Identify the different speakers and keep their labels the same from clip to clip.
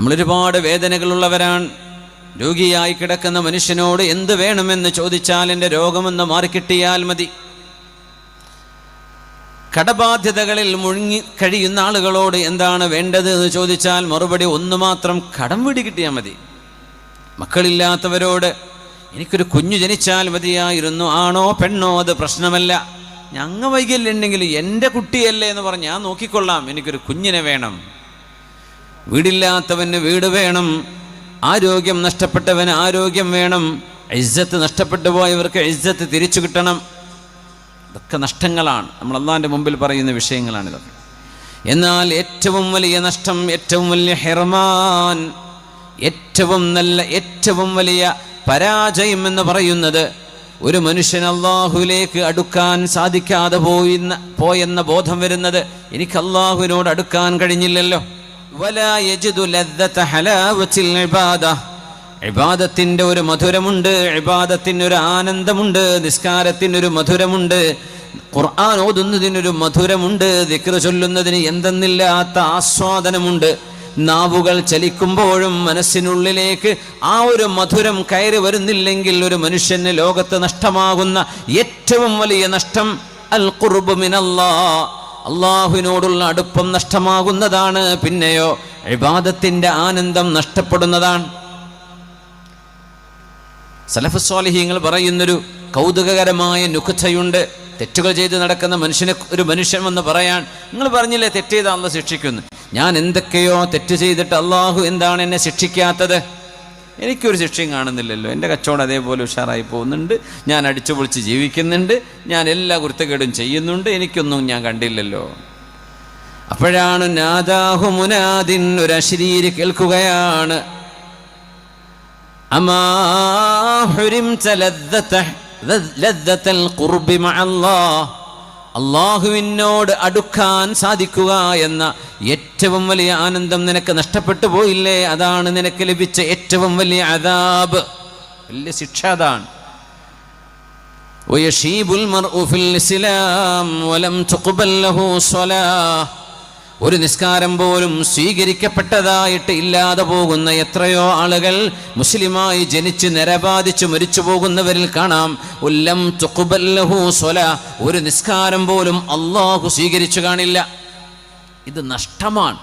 Speaker 1: നമ്മളൊരുപാട് വേദനകളുള്ളവരാണ്. രോഗിയായി കിടക്കുന്ന മനുഷ്യനോട് എന്ത് വേണമെന്ന് ചോദിച്ചാൽ എന്റെ രോഗമെന്ന് മാറിക്കിട്ടിയാൽ മതി. കടബാധ്യതകളിൽ മുഴുങ്ങി കഴിയുന്ന ആളുകളോട് എന്താണ് വേണ്ടത് എന്ന് ചോദിച്ചാൽ മറുപടി ഒന്ന് മാത്രം കടം വീടി കിട്ടിയാൽ മതി. മക്കളില്ലാത്തവരോട് എനിക്കൊരു കുഞ്ഞു ജനിച്ചാൽ മതിയായിരുന്നു ആണോ പെണ്ണോ അത് പ്രശ്നമല്ല. ഞങ്ങ വൈകല്യുണ്ടെങ്കിൽ എന്റെ കുട്ടിയല്ലേ എന്ന് പറഞ്ഞ് ഞാൻ നോക്കിക്കൊള്ളാം. എനിക്കൊരു കുഞ്ഞിനെ വേണം. വീടില്ലാത്തവന് വീട് വേണം ആരോഗ്യം നഷ്ടപ്പെട്ടവന് ആരോഗ്യം വേണം ഇജ്ജത്ത് നഷ്ടപ്പെട്ടു പോയവർക്ക് ഇജ്ജത്ത് തിരിച്ചു കിട്ടണം. ഇതൊക്കെ നഷ്ടങ്ങളാണ്. നമ്മൾ അള്ളാന്റെ മുമ്പിൽ പറയുന്ന വിഷയങ്ങളാണിതൊക്കെ. എന്നാൽ ഏറ്റവും വലിയ നഷ്ടം ഏറ്റവും വലിയ ഹെർമാൻ ഏറ്റവും നല്ല ഏറ്റവും വലിയ പരാജയം എന്ന് പറയുന്നത് ഒരു മനുഷ്യൻ അള്ളാഹുലേക്ക് അടുക്കാൻ സാധിക്കാതെ പോയിന്ന പോയെന്ന ബോധം വരുന്നത് എനിക്ക് അള്ളാഹുവിനോട് അടുക്കാൻ കഴിഞ്ഞില്ലല്ലോ. വലാ യജിദു ലദ്ദത ഹലാവത്തിൽ ഇബാദ. ഇബാദത്തിന്റെ ഒരു മധുരമുണ്ട് ഇബാദത്തിന് ഒരു ആനന്ദമുണ്ട് നിസ്കാരത്തിന് ഒരു മധുരമുണ്ട് ഖുർആൻ ഓതുന്നതിനൊരു മധുരമുണ്ട് ദിക്ർ ചൊല്ലുന്നതിന് എന്തെന്നില്ലാത്ത ആസ്വാദനമുണ്ട്. നാവുകൾ ചലിക്കുമ്പോഴും മനസ്സിനുള്ളിലേക്ക് ആ ഒരു മധുരം കയറി വരുന്നില്ലെങ്കിൽ ഒരു മനുഷ്യന് ലോകത്ത് നഷ്ടമാകുന്ന ഏറ്റവും വലിയ നഷ്ടം അൽ ഖുർബ് മിനല്ലാ. അള്ളാഹുവിനോടുള്ള അടുപ്പം നഷ്ടമാകുന്നതാണ് പിന്നെയോ ഇബാദത്തിന്റെ ആനന്ദം നഷ്ടപ്പെടുന്നതാണ്. സലഫസ്വാലിഹീങ്ങൾ പറയുന്നൊരു കൗതുകകരമായ നുഖതയുണ്ട്. തെറ്റുകൾ ചെയ്ത് നടക്കുന്ന മനുഷ്യനെ ഒരു മനുഷ്യൻ എന്ന് പറയാൻ നിങ്ങൾ പറഞ്ഞില്ലേ തെറ്റ് ചെയ്ത ശിക്ഷിക്കുന്നു ഞാൻ എന്തൊക്കെയോ തെറ്റ് ചെയ്തിട്ട് അള്ളാഹു എന്താണ് എന്നെ ശിക്ഷിക്കാത്തത്? എനിക്കൊരു ശിക്ഷയും കാണുന്നില്ലല്ലോ. എന്റെ കച്ചവടം അതേപോലെ ഉഷാറായി പോകുന്നുണ്ട്. ഞാൻ അടിച്ചു പൊളിച്ച് ജീവിക്കുന്നുണ്ട്. ഞാൻ എല്ലാ കുരുത്തക്കേടും ചെയ്യുന്നുണ്ട്. എനിക്കൊന്നും ഞാൻ കണ്ടില്ലല്ലോ. അപ്പോഴാണ് നാദാഹു മുനാദിൻ ഒരു അശ്രീര് കേൾക്കുകയാണ്. അമാഹുരിം അള്ളാഹുവിനോട് അടുക്കാൻ സാധിക്കുക എന്ന ഏറ്റവും വലിയ ആനന്ദം നിനക്ക് നഷ്ടപ്പെട്ടു പോയില്ലേ അതാണ് നിനക്ക് ലഭിച്ച ഏറ്റവും വലിയ അതാബ് വലിയ ശിക്ഷ അതാണ് ويشيب المرء في الإسلام ولم تقبل له صلاة ഒരു നിസ്കാരം പോലും സ്വീകരിക്കപ്പെട്ടതായിട്ട് ഇല്ലാതെ പോകുന്ന എത്രയോ ആളുകൾ മുസ്ലിമായി ജനിച്ച് നിരബാധിച്ച് മരിച്ചു പോകുന്നവരിൽ കാണാം. ഉല്ലം സ്വല. ഒരു നിസ്കാരം പോലും അള്ളാഹു സ്വീകരിച്ചു കാണില്ല. ഇത് നഷ്ടമാണ്.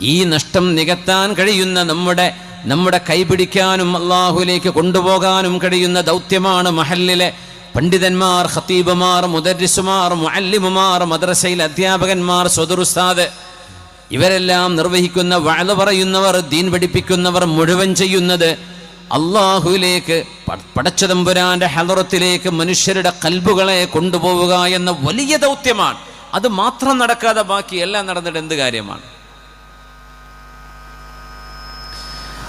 Speaker 1: ഈ നഷ്ടം നികത്താൻ കഴിയുന്ന നമ്മുടെ നമ്മുടെ കൈപിടിക്കാനും അള്ളാഹുലേക്ക് കൊണ്ടുപോകാനും കഴിയുന്ന ദൗത്യമാണ് മഹല്ലിലെ പണ്ഡിതന്മാർ ഖത്തീബുമാർ മുദരിസുമാർ മുഅല്ലിമുമാർ മദ്രസയിൽ അധ്യാപകന്മാർ സ്വതുറുസ്താദ് ഇവരെല്ലാം നിർവഹിക്കുന്ന വഴ പറയുന്നവർ ദീൻ പഠിപ്പിക്കുന്നവർ മുഴുവൻ ചെയ്യുന്നത് അള്ളാഹുവിലേക്ക് പടച്ചതമ്പുരാന്റെ ഹലറത്തിലേക്ക് മനുഷ്യരുടെ കൽബുകളെ കൊണ്ടുപോവുക എന്ന വലിയ ദൗത്യമാണ്. അത് മാത്രം നടക്കാതെ ബാക്കി എല്ലാം നടന്നിട്ട് എന്ത് കാര്യമാണ്?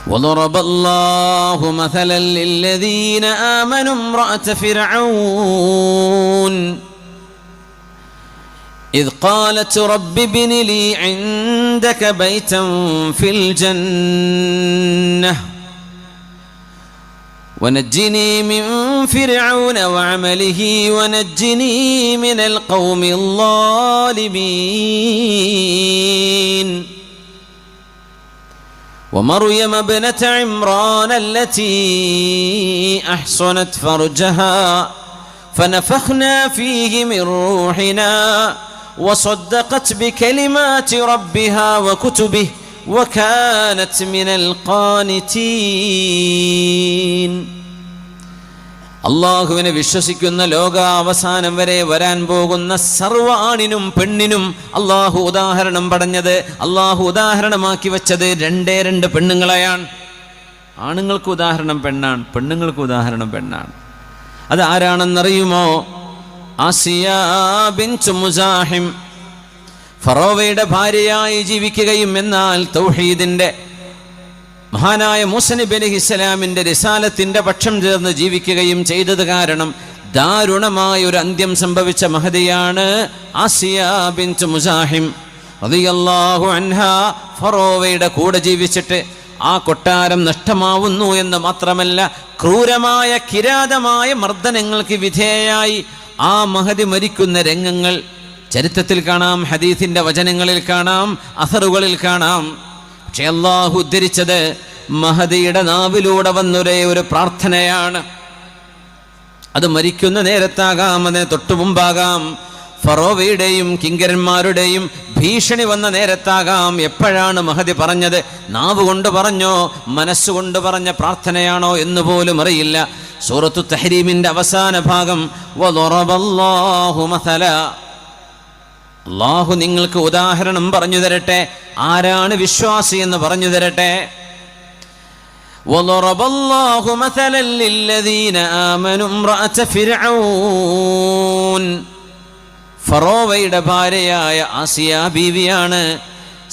Speaker 1: وضرب الله مثلا للذين آمنوا امرأة فرعون. إذ قالت رب ابن لي عندك بيتا في الجنة ونجني من فرعون وعمله ونجني من القوم الظالمين. ومريم ابنة عمران التي أحصنت فرجها فنفخنا فيه من روحنا وصدقت بكلمات ربها وكتبه وكانت من القانتين. അള്ളാഹുവിനെ വിശ്വസിക്കുന്ന ലോകാവസാനം വരെ വരാൻ പോകുന്ന സർവ ആണിനും പെണ്ണിനും അള്ളാഹു ഉദാഹരണം പറഞ്ഞത് അള്ളാഹു ഉദാഹരണമാക്കി വെച്ചത് രണ്ടേ രണ്ട് പെണ്ണുങ്ങളെയാണ്. ആണുങ്ങൾക്ക് ഉദാഹരണം പെണ്ണാണ് പെണ്ണുങ്ങൾക്ക് ഉദാഹരണം പെണ്ണാണ്. അത് ആരാണെന്നറിയുമോ? ആസിയ ഫറോവയുടെ ഭാര്യയായി ജീവിക്കുകയും എന്നാൽ തൗഹീദിന്റെ മഹാനായ മൂസനബി അലി ഇസ്ലാമിന്റെ രസാലത്തിന്റെ പക്ഷം ചേർന്ന് ജീവിക്കുകയും ചെയ്തത് കാരണം ദാരുണമായ ഒരു അന്ത്യം സംഭവിച്ച മഹതിയാണ് ആസിയ ബിൻതു മുസാഹിം ഫറോവയുടെ കൂടെ ജീവിച്ചിട്ട് ആ കൊട്ടാരം നഷ്ടമാവുന്നു എന്ന് മാത്രമല്ല ക്രൂരമായ കിരാതമായ മർദ്ദനങ്ങൾക്ക് വിധേയായി ആ മഹതി മരിക്കുന്ന രംഗങ്ങൾ ചരിത്രത്തിൽ കാണാം ഹദീസിന്റെ വചനങ്ങളിൽ കാണാം അസറുകളിൽ കാണാം. പക്ഷെ അള്ളാഹു ഉദ്ധരിച്ചത് മഹദിയുടെ നാവിലൂടെ വന്നൊരേ ഒരു പ്രാർത്ഥനയാണ്. അത് മരിക്കുന്ന നേരത്താകാം അതിന് തൊട്ടു മുമ്പാകാം. ഫറോവയുടെയും കിങ്കരന്മാരുടെയും ഭീഷണി വന്ന നേരത്താകാം. എപ്പോഴാണ് മഹതി പറഞ്ഞത്? നാവ് കൊണ്ട് പറഞ്ഞോ മനസ്സുകൊണ്ട് പറഞ്ഞ പ്രാർത്ഥനയാണോ എന്ന് പോലും അറിയില്ല. സൂറത്തു തഹരീമിന്റെ അവസാന ഭാഗം. അള്ളാഹു നിങ്ങൾക്ക് ഉദാഹരണം പറഞ്ഞു തരട്ടെ ആരാണ് വിശ്വാസി എന്ന് പറഞ്ഞു തരട്ടെ وضرب الله مثلا للذين آمنوا امرأة فرعون ഫറോവയുടെ ഭാര്യയായ ആസിയ ബീവിയാണ്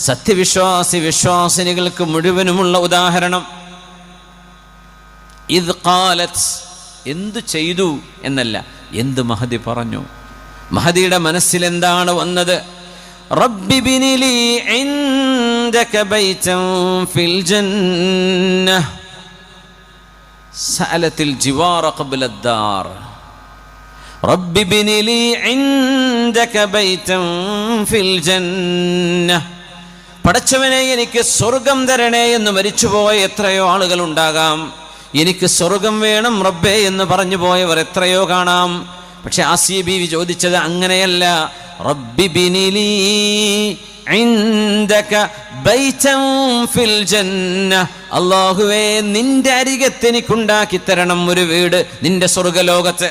Speaker 1: സത്യവിശ്വാസി വിശ്വാസിനികൾക്ക് മുഴുവനുമുള്ള ഉദാഹരണം ഇത് കാലത്ത് എന്തു ചെയ്തു എന്നല്ല എന്ത് മഹദി പറഞ്ഞു മഹദിയുടെ മനസ്സിൽ എന്താണ് വന്നത് പടച്ചവനെ എനിക്ക് സ്വർഗം തരണേ എന്ന് മരിച്ചുപോയ എത്രയോ ആളുകൾ ഉണ്ടാകാം എനിക്ക് സ്വർഗം വേണം റബ്ബേ എന്ന് പറഞ്ഞു പോയവർ എത്രയോ കാണാം. പക്ഷെ ആസിയ ബീവി ചോദിച്ചത് അങ്ങനെയല്ല. അല്ലാഹുവേ നിന്റെ അരികത്ത് എനിക്കുണ്ടാക്കി തരണം ഒരു വീട് നിന്റെ സ്വർഗലോകത്ത്.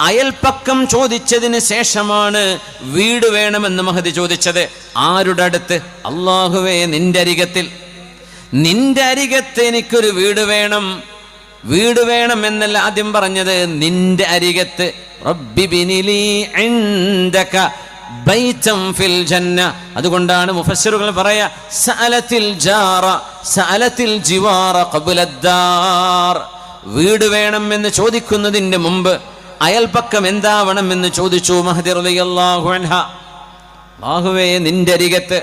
Speaker 1: അയൽപ്പക്കം ചോദിച്ചതിന് ശേഷമാണ് വീട് വേണമെന്ന് മഹതി ചോദിച്ചത്. ആരുടെ അടുത്ത്? അള്ളാഹുവേ നിന്റെ അരികത്തിൽ. നിന്റെ അരികത്ത് എനിക്കൊരു വീട് വേണം. വീട് വേണം എന്നല്ല ആദ്യം പറഞ്ഞത്. നിന്റെ അരികത്ത് ഫിൽ ജന്ന. അതുകൊണ്ടാണ് മുഫസ്സിറുകൾ പറയാ സഅലത്തിൽ ജാറ സഅലത്തിൽ ജിവാറ വീട് വേണം എന്ന് ചോദിക്കുന്നതിന്റെ മുമ്പ് അയൽപക്കം എന്താവണം എന്ന് ചോദിച്ചു മഹദിർ അൻഹ. അല്ലാഹുവേ നിന്റെ അരികത്ത്.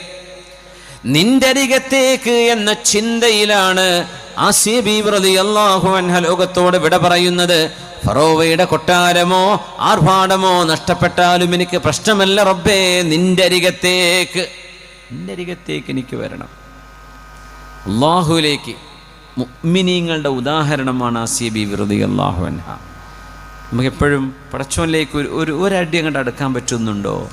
Speaker 1: നിന്റെ അരികത്തേക്ക് എന്ന ചിന്തയിലാണ് ലോകത്തോട് വിട പറയുന്നത് ഫറോവയുടെ കൊട്ടാരമോ ആർഭാടമോ നഷ്ടപ്പെട്ടാലും എനിക്ക് പ്രശ്നമല്ല റബ്ബേ നിന്റെ അരികത്തേക്ക്. നിന്റെ അരികത്തേക്ക് എനിക്ക് വരണം. അള്ളാഹുവിലേക്ക് മുഅ്മിനീങ്ങളുടെ ഉദാഹരണമാണ് ആസിയ ബീവി അള്ളാഹു അൻഹ. നമുക്കെപ്പോഴും പടച്ചോനിലേക്ക് ഒരു ഒരു ഒരടി അങ്ങോട്ട് അടുക്കാൻ പറ്റുന്നുണ്ടോ?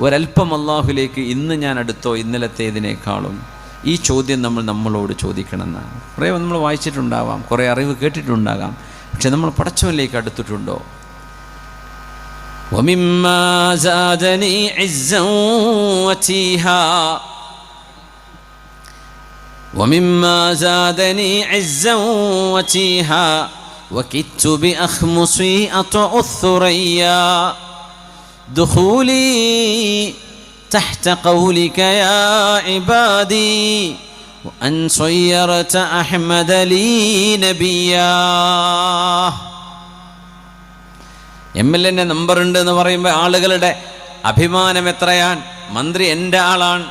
Speaker 1: ഒരല്പം അള്ളാഹുലേക്ക് ഇന്ന് ഞാൻ അടുത്തോ ഇന്നലത്തേതിനേക്കാളും ഈ ചോദ്യം നമ്മൾ നമ്മളോട് ചോദിക്കണമെന്നാണ് കുറേ നമ്മൾ വായിച്ചിട്ടുണ്ടാവാം കുറേ അറിവ് കേട്ടിട്ടുണ്ടാകാം പക്ഷെ നമ്മൾ പടച്ചവനിലേക്ക് അടുത്തിട്ടുണ്ടോ ومما زادني عزا وتيها ومما زادني عزا وتيها وكدت بأخمصي أطع الثريا دخولي تحت قولك يا عبادي وأن صيرت أحمد لي نبيا എം എൽ എൻ്റെ നമ്പർ ഉണ്ട് എന്ന് പറയുമ്പോൾ ആളുകളുടെ അഭിമാനം എത്രയാൻ മന്ത്രി എൻ്റെ ആളാണ്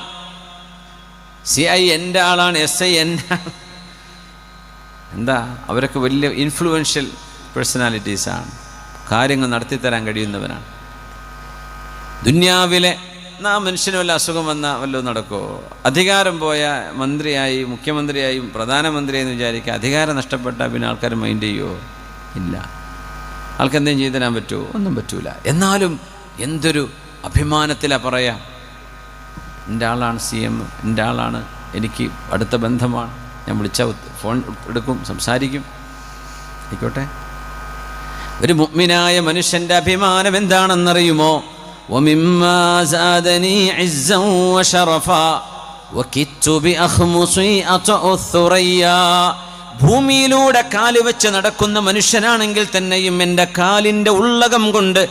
Speaker 1: സി ഐ എൻ്റെ ആളാണ് എസ് ഐ എൻ്റെ ആളാണ് എന്താ അവരൊക്കെ വലിയ ഇൻഫ്ലുവൻഷ്യൽ പേഴ്സണാലിറ്റീസാണ് കാര്യങ്ങൾ നടത്തിത്തരാൻ കഴിയുന്നവനാണ് ദുന്യാവിലെ നാ മനുഷ്യന് വല്ല അസുഖം വന്നാൽ വല്ലതും നടക്കുമോ അധികാരം പോയ മന്ത്രിയായി മുഖ്യമന്ത്രിയായും പ്രധാനമന്ത്രിയായി എന്ന് വിചാരിക്കുക അധികാരം നഷ്ടപ്പെട്ടാൽ പിന്നെ ആൾക്കാർ മൈൻഡ് ചെയ്യുമോ ഇല്ല. ആൾക്ക് എന്തെങ്കിലും ചെയ്തു തരാൻ പറ്റുമോ ഒന്നും പറ്റൂല. എന്നാലും എന്തൊരു അഭിമാനത്തിലാണ് പറയാം. എന്റെ ആളാണ് സി എം എന്റെ ആളാണ് എനിക്ക് അടുത്ത ബന്ധമാണ്. ഞാൻ വിളിച്ച ഫോൺ എടുക്കും സംസാരിക്കും. ആയിക്കോട്ടെ. ഒരു മുഗ്മിനായ മനുഷ്യന്റെ അഭിമാനം എന്താണെന്നറിയുമോ? ومما زادني عزا وشرفا وكدت بأخمصي أطأ الثريا ഭൂമിയിലൂടെ കാല് വെച്ച് നടക്കുന്ന മനുഷ്യനാണെങ്കിൽ തന്നെയും എൻ്റെ കാലിൻ്റെ ഉള്ളകം കൊണ്ട്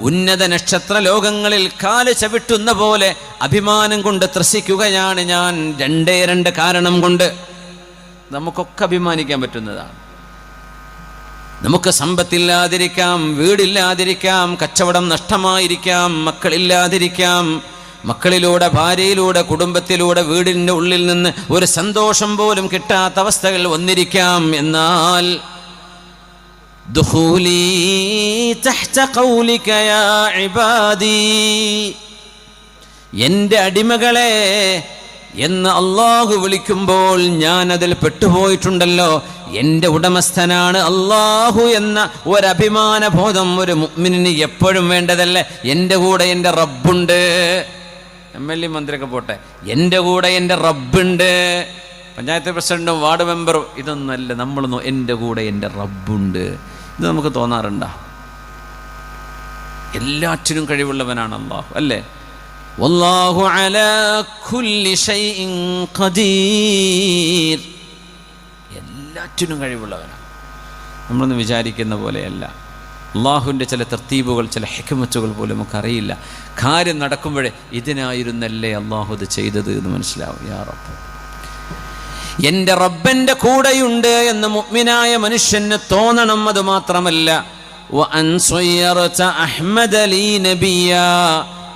Speaker 1: ഉന്നത നക്ഷത്ര ലോകങ്ങളിൽ കാല് ചവിട്ടുന്ന പോലെ അഭിമാനം കൊണ്ട് ത്രസിക്കുകയാണ് ഞാൻ രണ്ടേ രണ്ട് കാരണം കൊണ്ട് നമുക്കൊക്കെ അഭിമാനിക്കാൻ പറ്റുന്നതാണ് നമുക്ക് സമ്പത്തില്ലാതിരിക്കാം വീടില്ലാതിരിക്കാം കച്ചവടം നഷ്ടമായിരിക്കാം മക്കളില്ലാതിരിക്കാം. മക്കളിലൂടെ ഭാര്യയിലൂടെ കുടുംബത്തിലൂടെ വീടിന്റെ ഉള്ളിൽ നിന്ന് ഒരു സന്തോഷം പോലും കിട്ടാത്ത അവസ്ഥകൾ വന്നിരിക്കാം. എന്നാൽ എന്റെ അടിമകളെ എന്ന് അള്ളാഹു വിളിക്കുമ്പോൾ ഞാൻ അതിൽ പെട്ടുപോയിട്ടുണ്ടല്ലോ. എന്റെ ഉടമസ്ഥനാണ് അള്ളാഹു എന്ന ഒരഭിമാന ബോധം ഒരു മുഅ്മിനിന് എപ്പോഴും വേണ്ടതല്ലേ? എന്റെ കൂടെ എന്റെ റബ്ബുണ്ട്. എം എൽ എ മന്ത്രിയൊക്കെ പോട്ടെ. എന്റെ കൂടെ എന്റെ റബ്ബുണ്ട്. പഞ്ചായത്ത് പ്രസിഡന്റും വാർഡ് മെമ്പറും ഇതൊന്നുമല്ല. നമ്മളൊന്നും എന്റെ കൂടെ എന്റെ റബ്ബുണ്ട്. ഇത് നമുക്ക് തോന്നാറുണ്ടോ? എല്ലാറ്റിനും കഴിവുള്ളവനാണ് അള്ളാഹു അല്ലേ? വല്ലാഹു അലാ കുല്ലി ഷൈഇൻ ഖദീർ. എല്ലാറ്റിനും കഴിവുള്ളവനാണ്. നമ്മളൊന്ന് വിചാരിക്കുന്ന പോലെയല്ല. അള്ളാഹുവിന്റെ ചില തർത്തീബുകൾ ചില ഹെക്കുമത്തുകൾ പോലും നമുക്കറിയില്ല. കാര്യം നടക്കുമ്പോഴേ ഇതിനായിരുന്നല്ലേ അള്ളാഹു ഇത് ചെയ്തത് എന്ന് മനസ്സിലാവും. യാ റബ്ബ്. എന്റെ റബ്ബന്റെ കൂടെയുണ്ട് എന്ന് മുഗ്മിനായ മനുഷ്യന് തോന്നണം അത് മാത്രമല്ല.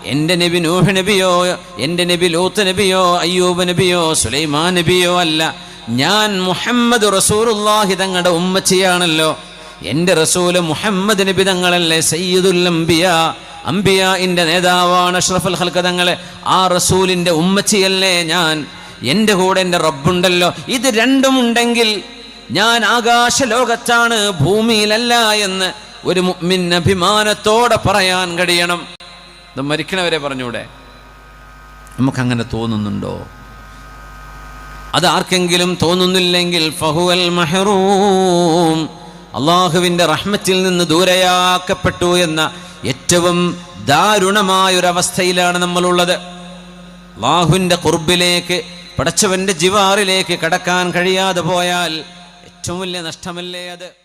Speaker 1: എന്റെ നബി നൂഹ് നബിയോ എന്റെ നബി ലൂത്ത് നബിയോ അയ്യൂബ് നബിയോ സുലൈമാൻ നബിയോ അല്ല. ഞാൻ മുഹമ്മദ് റസൂറുല്ലാഹി തങ്ങളുടെ ഉമ്മച്ചിയാണല്ലോ. എന്റെ റസൂൽ മുഹമ്മദ് നബി തങ്ങളല്ലേ സയ്യിദുൽ അംബിയ. അംബിയ എന്റെ നേതാവാണ് അഷ്റഫുൽ ഹൽക്ക തങ്ങളെ. ആ റസൂലിന്റെ ഉമ്മച്ചിയല്ലേ ഞാൻ. എന്റെ കൂടെ എന്റെ റബ്ബുണ്ടല്ലോ. ഇത് രണ്ടും ഉണ്ടെങ്കിൽ ഞാൻ ആകാശ ലോകത്താണ് ഭൂമിയിലല്ല എന്ന് ഒരു മുഅ്മിൻ അഭിമാനത്തോടെ പറയാൻ കഴിയണം. ഇത് മരിക്കണവരെ പറഞ്ഞൂടെ? നമുക്കങ്ങനെ തോന്നുന്നുണ്ടോ? അത് ആർക്കെങ്കിലും തോന്നുന്നില്ലെങ്കിൽ ഫഹുവൽ മഹറൂം അള്ളാഹുവിന്റെ റഹ്മത്തിൽ നിന്ന് ദൂരയാക്കപ്പെട്ടു എന്ന ഏറ്റവും ദാരുണമായൊരവസ്ഥയിലാണ് നമ്മളുള്ളത്. അള്ളാഹുവിന്റെ കുർബിലേക്ക് പടച്ചവന്റെ ജിവാറിലേക്ക് കടക്കാൻ കഴിയാതെ പോയാൽ ഏറ്റവും വലിയ നഷ്ടമല്ലേ അത്?